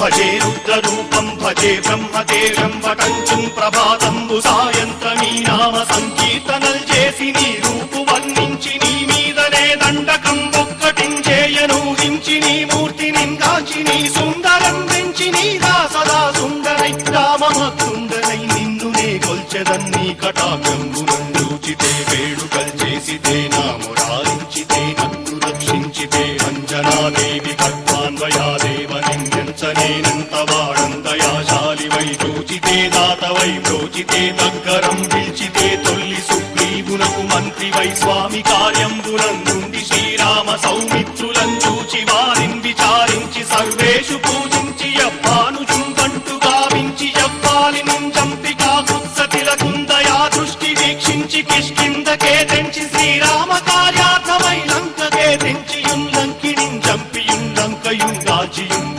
భజే రుద్రరూపం భజే బ్రహ్మదేవం వటంచుం ప్రభాతంబు సాయంత్రమీ నామ సంకీర్తనల్ చేసి నీ రూపు వర్ణించి నీ మీదనే దండకం ఒక్కటించేయనూహించి నీ మూర్తి నిందాచి నీ సుందరం పెంచి నీ దాసదా సుందరై రామమత్సుందరై నిన్నునే కొల్చెదన్నీ కటాకంబునందూచితే వేడుకల్ నేనంత వాడంత యాశాలివై దోచితే దాతవై దోచితే దగ్గరం పిలిచితే తొల్లి సుగ్రీవునకు మంత్రి వై స్వామి కార్యం నుండి శ్రీరామ సౌమిత్రులం చూచి వారిని విచారించి సర్వేషు పూజించి అప్పాను చుంబంటు గావించి అప్పాలి నుంచంపి కాకుత్స కుందయా దృష్టి వీక్షించి కిష్కింద తెంచి శ్రీరామ కార్యార్థమై లంకకే తెంచి యుల్లంకిణిం చంపి యుల్లంకయుం దాచియుం